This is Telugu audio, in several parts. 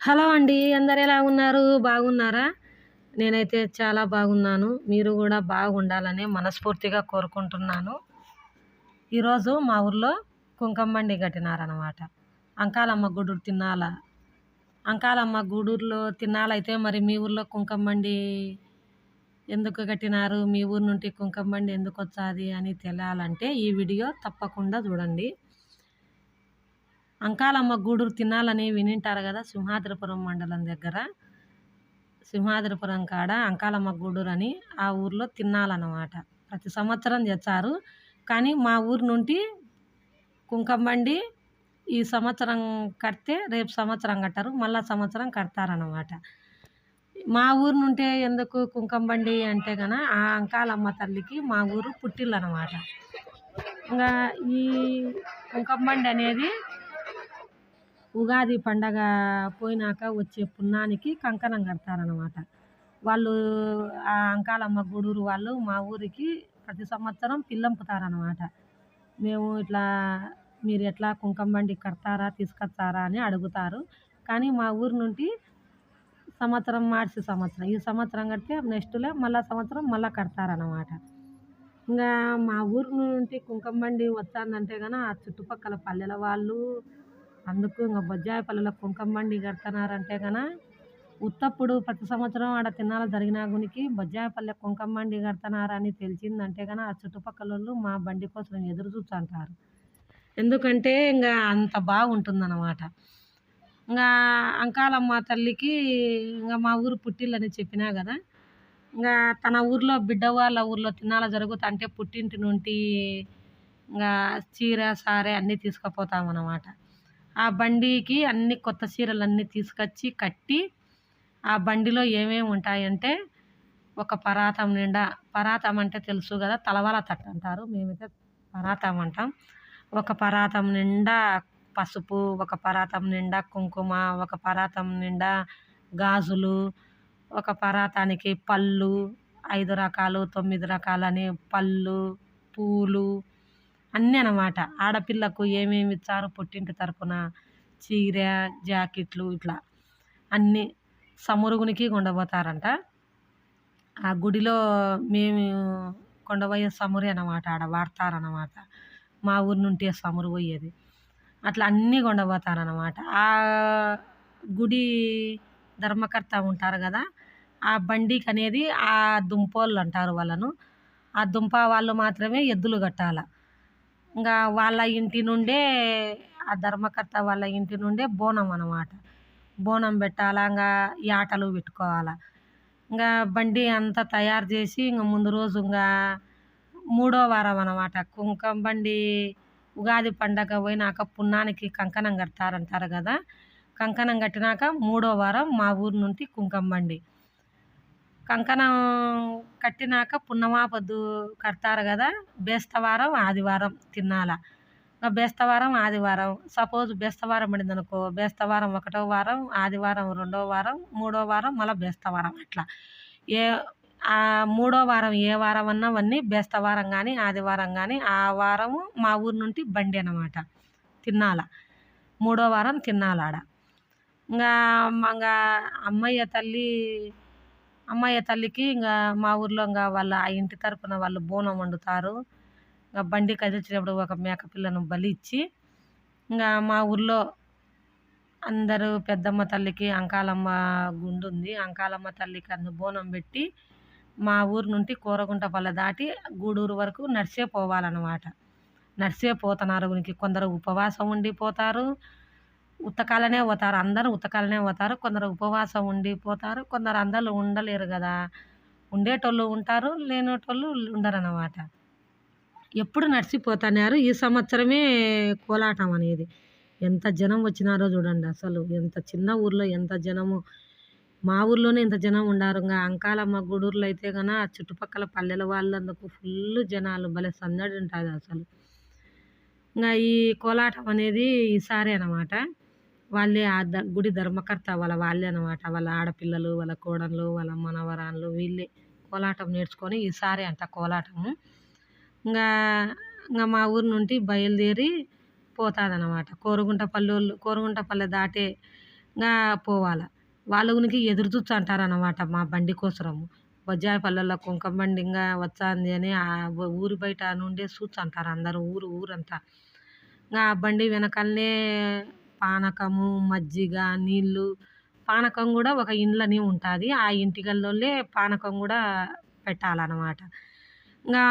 హలో అండి అందరు ఎలా ఉన్నారు? బాగున్నారా? నేనైతే చాలా బాగున్నాను. మీరు కూడా బాగుండాలని మనస్ఫూర్తిగా కోరుకుంటున్నాను. ఈరోజు మా ఊర్లో కుంకమ్మండి కట్టినారనమాట అంకాలమ్మ గూడూరు తిన్నాల అంకాలమ్మ గూడూరులో తిన్నాలైతే మరి మీ ఊర్లో కుంకమ్మండి ఎందుకు కట్టినారు? మీ ఊరు నుండి కుంకమ్మండి ఎందుకు వచ్చాది అని తెలియాలంటే ఈ వీడియో తప్పకుండా చూడండి. అంకాలమ్మ గూడూరు తినాలని వినింటారు కదా సింహాద్రిపురం మండలం దగ్గర. సింహాద్రిపురం కాడ అంకాలమ్మ గూడూరు అని ఆ ఊర్లో తినాలన్నమాట. ప్రతి సంవత్సరం తెచ్చారు. కానీ మా ఊరు నుండి కుంకుమండి ఈ సంవత్సరం కడితే రేపు సంవత్సరం కట్టారు. మళ్ళా సంవత్సరం కడతారన్నమాట. మా ఊరు నుండి ఎందుకు కుంకుమండి అంటే కన ఆ అంకాలమ్మ తల్లికి మా ఊరు పుట్టిల్లు అనమాట ఇంకా ఈ కుంకుమండి అనేది ఉగాది పండగ పోయినాక వచ్చే పున్నానికి కంకణం కడతారనమాట వాళ్ళు ఆ అంకాలమ్మ గూడూరు వాళ్ళు మా ఊరికి ప్రతి సంవత్సరం పిల్లంపుతారనమాట మేము ఇట్లా మీరు ఎట్లా కుంకుమండి కడతారా తీసుకొస్తారా అని అడుగుతారు. కానీ మా ఊరు నుండి సంవత్సరం మార్చి సంవత్సరం ఈ సంవత్సరం కడితే నెక్స్ట్లో మళ్ళా సంవత్సరం మళ్ళీ కడతారనమాట ఇంకా మా ఊరు నుండి కుంకుమండి వచ్చానంటే కానీ ఆ చుట్టుపక్కల పల్లెల వాళ్ళు అందుకు ఇంకా బొజ్జాయి బొజ్జాయిపల్లిలో కుంకుమండి కడుతున్నారంటే కనుక ఉత్తప్పుడు ప్రతి సంవత్సరం ఆడ తిన్నాల జరిగిన గునికి బొజ్జాయిపల్లె కుంకుమండి కడుతున్నారని తెలిసిందంటే కనుక ఆ చుట్టుపక్కల వాళ్ళు మా బండి కోసం ఎదురు చూస్తుంటారు. ఎందుకంటే ఇంకా అంత బాగుంటుందన్నమాట. ఇంకా అంకాలమ్మ తల్లికి ఇంకా మా ఊరు పుట్టిల్లని చెప్పినా కదా ఇంకా తన ఊర్లో బిడ్డ వాళ్ళ ఊర్లో తిన్నాల జరుగుతుంటే పుట్టింటి నుండి ఇంకా చీర సారే అన్నీ తీసుకుపోతామన్నమాట. ఆ బండికి అన్ని కొత్త చీరలన్నీ తీసుకొచ్చి కట్టి ఆ బండిలో ఏమేమి ఉంటాయంటే ఒక పరాతం నిండా పరాతం అంటే తెలుసు కదా తలవాల తట్టు అంటారు. మేమైతే పరాతం అంటాం. ఒక పరాతం నిండా పసుపు ఒక పరాతం నిండా కుంకుమ ఒక పరాతం నిండా గాజులు ఒక పరాతానికి పళ్ళు ఐదు రకాలు తొమ్మిది రకాలని పళ్ళు పూలు అన్నీ అనమాట ఆడపిల్లకు ఏమేమి ఇచ్చారు పుట్టింటి తరపున చీర జాకెట్లు ఇట్లా అన్నీ సమురుగునికి కొండపోతారంట ఆ గుడిలో మేము కొండపోయే సమురి అనమాట ఆడ వాడతారనమాట మా ఊరి నుండి సమురు పోయేది. అట్లా అన్నీ కొండపోతారనమాట ఆ గుడి ధర్మకర్త ఉంటారు కదా ఆ బండికి అనేది ఆ దుంపోళ్ళు అంటారు వాళ్ళను. ఆ దుంప వాళ్ళు మాత్రమే ఎద్దులు కట్టాల. ఇంకా వాళ్ళ ఇంటి నుండే ఆ ధర్మకర్త వాళ్ళ ఇంటి నుండే బోనం అనమాట బోనం పెట్టాలా ఇంకా యాటలు పెట్టుకోవాలా. ఇంకా బండి అంతా తయారు చేసి ఇంకా ముందు రోజు ఇంకా మూడో వారం అనమాట కుంకుమ బండి ఉగాది పండగ పోయినాక పున్నానికి కంకణం కడతారంటారు కదా. కంకణం కట్టినాక మూడో వారం మా ఊరు నుండి కుంకుమ బండి. కంకణం కట్టినాక పున్నమా పొద్దు కడతారు కదా బేస్తవారం ఆదివారం తిన్నాల బేస్తవారం ఆదివారం. సపోజ్ బేస్తవారం పడింది అనుకో బేస్తవారం ఒకటో వారం ఆదివారం రెండో వారం మూడో వారం మళ్ళీ బేస్తవారం అట్లా. ఏ ఆ మూడో వారం ఏ వారం అన్నా అవన్నీ బేస్తవారం కానీ ఆదివారం కానీ ఆ వారము మా ఊరు నుండి బండి అనమాట తిన్నాల మూడో వారం తిన్నాలాడ ఇంకా ఇంకా అమ్మయ్య తల్లి అమ్మయ్య తల్లికి ఇంకా మా ఊర్లో ఇంకా వాళ్ళ ఆ ఇంటి తరపున వాళ్ళు బోనం వండుతారు. ఇంకా బండి కదిలించినప్పుడు ఒక మేక పిల్లను బలి ఇచ్చి ఇంకా మా ఊర్లో అందరూ పెద్దమ్మ తల్లికి అంకాలమ్మ గుండు ఉంది. అంకాలమ్మ తల్లికి అందు బోనం పెట్టి మా ఊరు నుండి కూరగుంటపల్లె దాటి గూడూరు వరకు నడిచే పోవాలన్నమాట. నడిచే పోతున్నారు కొందరు ఉపవాసం ఉండిపోతారు. ఉతకాలనే పోతారు అందరూ ఉతకాలనే పోతారు. కొందరు ఉపవాసం ఉండిపోతారు కొందరు అందరూ ఉండలేరు కదా. ఉండేటోళ్ళు ఉంటారు లేనేటోళ్ళు ఉండరు అన్నమాట ఎప్పుడు నడిచిపోతున్నారు ఈ సంవత్సరమే కోలాటం అనేది. ఎంత జనం వచ్చినారో చూడండి అసలు. ఎంత చిన్న ఊర్లో ఎంత జనము. మా ఊర్లోనే ఇంత జనం ఉండారు. ఇంకా అంకాలమ్మ గూడూరులో అయితే కనుక చుట్టుపక్కల పల్లెల వాళ్ళందుకు ఫుల్ జనాలు భలే సందడి ఉంటుంది అసలు. ఇంకా ఈ కోలాటం అనేది ఈసారి అనమాట వాళ్ళే ఆ ద గుడి ధర్మకర్త వాళ్ళ వాళ్ళే అనమాట వాళ్ళ ఆడపిల్లలు వాళ్ళ కోడళ్ళు వాళ్ళ మనవరాళ్ళు వీళ్ళే కోలాటం నేర్చుకొని ఈసారి అంట కోలాటము. ఇంకా ఇంకా మా ఊరు నుండి బయలుదేరి పోతాదనమాట అనమాట కోరుగుంట పల్లె కోరుగుంట పల్లె దాటే ఇంకా పోవాలి. వాళ్ళకి ఎదురు చూస్తుంటారనమాట మా బండి కోసరము. బొజ్జాయి పల్లెల్లో కుంకుమ బండి ఇంకా వచ్చింది అని ఆ ఊరి బయట నుండే చూస్తూ అంటారు అందరూ ఊరు ఊరంతా. ఇంకా ఆ బండి వెనకాలనే పానకము మజ్జిగ నీళ్ళు. పానకం కూడా ఒక ఇండ్లనే ఉంటుంది. ఆ ఇంటికల్లోనే పానకం కూడా పెట్టాలన్నమాట. ఇంకా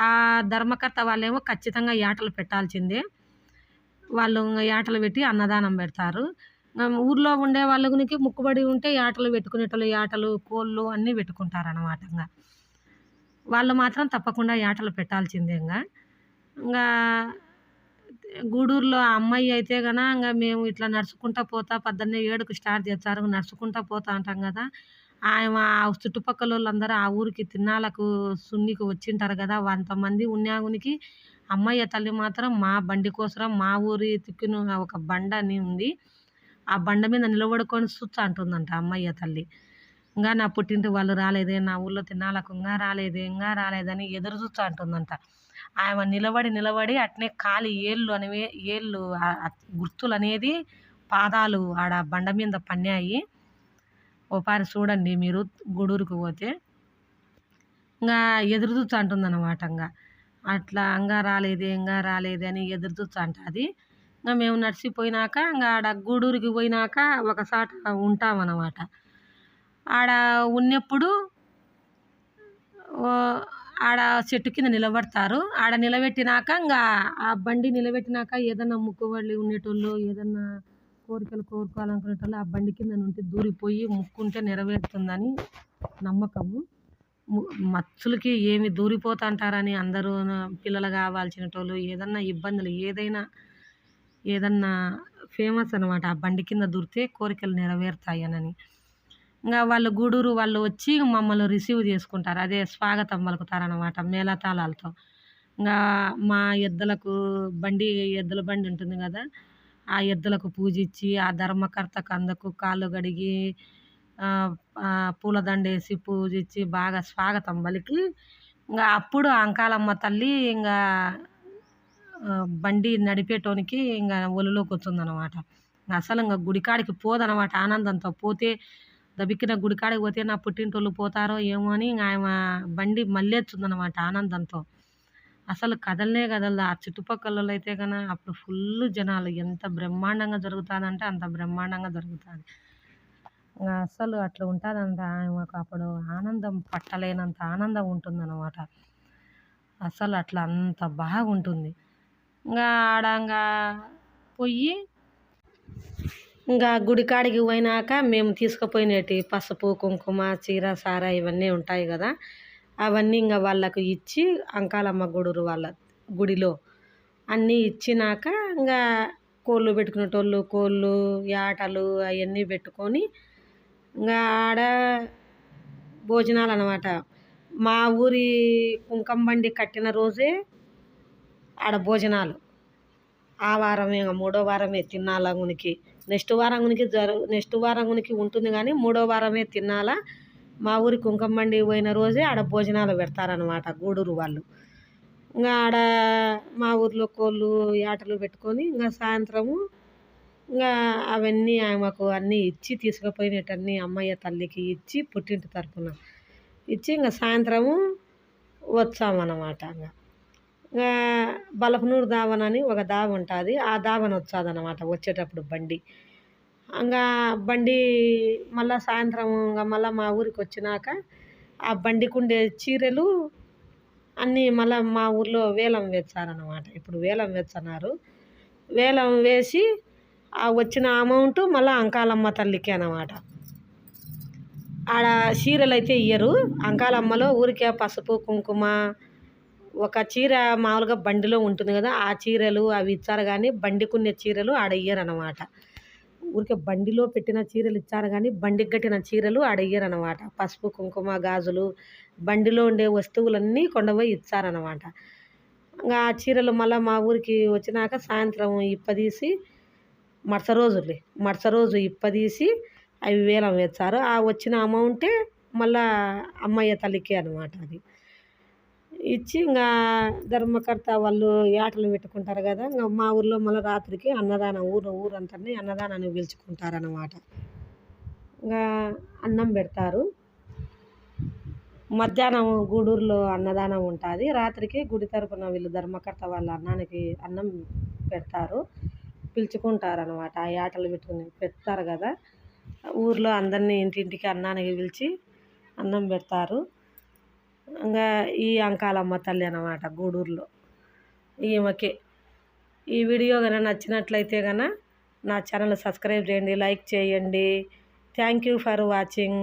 ఆ ధర్మకర్త వాళ్ళేమో ఖచ్చితంగా యాటలు పెట్టాల్సిందే. వాళ్ళు ఇంకా యాటలు పెట్టి అన్నదానం పెడతారు. ఊర్లో ఉండే వాళ్ళకి ముక్కుబడి ఉంటే యాటలు పెట్టుకునేటోళ్ళు యాటలు కోళ్ళు అన్నీ పెట్టుకుంటారు అన్నమాట ఇంకా. వాళ్ళు మాత్రం తప్పకుండా యాటలు పెట్టాల్సిందే ఇంకా. ఇంకా గూడూరులో ఆ అమ్మాయి అయితే కనుక ఇంకా మేము ఇట్లా నడుచుకుంటా పోతా పొద్దున్నే ఏడుకు స్టార్ట్ చేస్తారు నడుచుకుంటా పోతా అంటాం కదా ఆమె ఆ చుట్టుపక్కల వాళ్ళందరూ ఆ ఊరికి తిన్నాలకు సున్నికి వచ్చింటారు కదా అంతమంది ఉన్నాగునికి అమ్మయ్య తల్లి మాత్రం మా బండి కోసరం మా ఊరి తిక్కిన ఒక బండ అని ఉంది. ఆ బండ మీద నిలబడుకొని చూస్తా అంటుందంట అమ్మయ్య తల్లి. ఇంకా నా పుట్టింటి వాళ్ళు రాలేదే నా ఊళ్ళో తిన్నాలకు ఇంకా రాలేదే ఇంకా రాలేదని ఎదురు చూస్తా అంటుందంట. ఆమె నిలబడి నిలబడి అట్నే కాలి ఏళ్ళు అనేవి ఏళ్ళు గుర్తులు అనేది పాదాలు ఆడ బండ మీద పన్నాయి. ఓపారి చూడండి మీరు గూడూరుకు పోతే. ఇంకా ఎదురు చూస్తా అంటుంది అనమాట ఇంకా అట్లా ఇంకా రాలేదే ఇంకా రాలేదే అని ఎదురు చూస్తా అంటుంది ఇంకా మేము నడిచిపోయినాక ఇంకా ఆడ గూడూరుకి పోయినాక ఒకసారి ఉంటామన్నమాట. ఆడ ఉన్నప్పుడు ఆడ చెట్టు కింద నిలబడతారు. ఆడ నిలబెట్టినాక ఇంకా ఆ బండి నిలబెట్టినాక ఏదన్నా ముక్కుబడి ఉండేటోళ్ళు ఏదన్నా కోరికలు కోరుకోవాలనుకునేటోళ్ళు ఆ బండి కింద నుండి దూరిపోయి ముక్కుంటే నెరవేరుతుందని నమ్మకము ము- మచ్చులకి ఏమి దూరిపోతా అంటారని అందరూ పిల్లలు కావాల్సినటోళ్ళు ఏదన్నా ఇబ్బందులు ఏదైనా ఏదన్నా ఫేమస్ అనమాట ఆ బండి కింద దూరితే కోరికలు నెరవేరుతాయనని. ఇంకా వాళ్ళు గూడూరు వాళ్ళు వచ్చి మమ్మల్ని రిసీవ్ చేసుకుంటారు. అదే స్వాగతం పలుకుతారనమాట మేళతాళాలతో. ఇంకా మా ఎద్దులకు బండి ఎద్దుల బండి ఉంటుంది కదా ఆ ఎద్దులకు పూజించి ఆ ధర్మకర్త కందకు కాళ్ళు కడిగి పూలదండేసి పూలదండ వేసి పూజించి బాగా స్వాగతం పలికి. ఇంకా అప్పుడు అంకాలమ్మ తల్లి ఇంకా బండి నడిపేటోనికి ఇంకా ఒలిలోకి వస్తుందన్నమాట. అసలు ఇంకా గుడికాడికి పోదనమాట ఆనందంతో. పోతే దబిక్కిన గుడికాడికి పోతే నా పుట్టింటోళ్ళు పోతారో ఏమో అని ఇంకా ఆమె బండి మళ్ళేస్తుందన్నమాట ఆనందంతో. అసలు కదలనే కదలదు. ఆ చుట్టుపక్కల అయితే కన్నా అప్పుడు ఫుల్ జనాలు. ఎంత బ్రహ్మాండంగా జరుగుతుందంటే అంత బ్రహ్మాండంగా జరుగుతుంది. ఇంకా అసలు అట్లా ఉంటుందంట ఆమెకు. అప్పుడు ఆనందం పట్టలేనంత ఆనందం ఉంటుందన్నమాట. అసలు అట్లా అంత బాగుంటుంది. ఇంకా ఆడంగా పొయ్యి పోయి ఇంకా గుడికాడికి పోయినాక మేము తీసుకుపోయినటి పసుపు కుంకుమ చీర సార ఇవన్నీ ఉంటాయి కదా. అవన్నీ ఇంకా వాళ్ళకు ఇచ్చి అంకాలమ్మ గుడురు వాళ్ళ గుడిలో అన్నీ ఇచ్చినాక ఇంకా కోళ్ళు పెట్టుకునేటోళ్ళు కోళ్ళు యాటలు అవన్నీ పెట్టుకొని ఇంకా ఆడ భోజనాలు అనమాట మా ఊరి కుంకం బండి కట్టిన రోజే ఆడ భోజనాలు. ఆ వారమే ఇంకా మూడో వారమే తిన్నాల నెక్స్ట్ వారం గునికి జరు నెక్స్ట్ వారం గునికి ఉంటుంది కానీ మూడో వారమే తినాలా. మా ఊరి కుంకం మండి పోయిన రోజే ఆడ భోజనాలు పెడతారనమాట గూడూరు వాళ్ళు. ఇంకా ఆడ మా ఊర్లో కోళ్ళు ఆటలు పెట్టుకొని ఇంకా సాయంత్రము ఇంకా అవన్నీ ఆమెకు అన్నీ ఇచ్చి తీసుకుపోయినట్టన్నీ అమ్మయ్య తల్లికి ఇచ్చి పుట్టింటి తరపున ఇచ్చి ఇంకా సాయంత్రము వచ్చామన్నమాట ఇంకా బలపనూరు దావన్ అని ఒక దావ ఉంటుంది. ఆ దావన్ వచ్చాదన్నమాట వచ్చేటప్పుడు బండి. ఇంకా బండి మళ్ళీ సాయంత్రం ఇంకా మళ్ళీ మా ఊరికి వచ్చినాక ఆ బండికి ఉండే చీరలు అన్నీ మళ్ళీ మా ఊర్లో వేలం వేస్తారన్నమాట. ఇప్పుడు వేలం వేస్తున్నారు. వేలం వేసి ఆ వచ్చిన అమౌంట్ మళ్ళీ అంకాలమ్మ తల్లికి అనమాట ఆడ చీరలు అయితే ఇయ్యరు. అంకాలమ్మలో ఊరికే పసుపు కుంకుమ ఒక చీర మామూలుగా బండిలో ఉంటుంది కదా ఆ చీరలు అవి ఇచ్చారు కానీ బండికున్న చీరలు ఆడయ్యారనమాట ఊరికే బండిలో పెట్టిన చీరలు ఇచ్చారు కానీ బండికి కట్టిన చీరలు ఆడ అనమాట పసుపు కుంకుమ గాజులు బండిలో ఉండే వస్తువులన్నీ కొండపోయి ఇచ్చారనమాట ఇంకా ఆ చీరలు మళ్ళీ మా ఊరికి వచ్చినాక సాయంత్రం ఇప్పదీసి మరుస రోజులే మరుస రోజు ఇప్పదీసి అవి వేలం వేస్తారు. ఆ వచ్చిన అమౌంటే మళ్ళా అమ్మయ్య తల్లికి అనమాట అది. ఇచ్చి ఇంకా ధర్మకర్త వాళ్ళు యాటలు పెట్టుకుంటారు కదా ఇంకా మా ఊర్లో మళ్ళీ రాత్రికి అన్నదానం ఊరు ఊరంతని అన్నదానాన్ని పిలుచుకుంటారన్నమాట. ఇంకా అన్నం పెడతారు. మధ్యాహ్నం గూడూరులో అన్నదానం ఉంటుంది. రాత్రికి గుడి తరపున వీళ్ళు ధర్మకర్త వాళ్ళ అన్నానికి అన్నం పెడతారు. పిలుచుకుంటారు అనమాట ఆ యాటలు పెట్టుకుని పెడతారు కదా. ఊర్లో అందరినీ ఇంటింటికి అన్నానికి పిలిచి అన్నం పెడతారు. ఇంకా ఈ అంకాలమ్మ తల్లి అనమాట గూడూరులో. ఈమెకే ఈ వీడియో కనుక నచ్చినట్లయితే కనుక నా ఛానల్ సబ్స్క్రైబ్ చేయండి లైక్ చేయండి. Thank you for watching.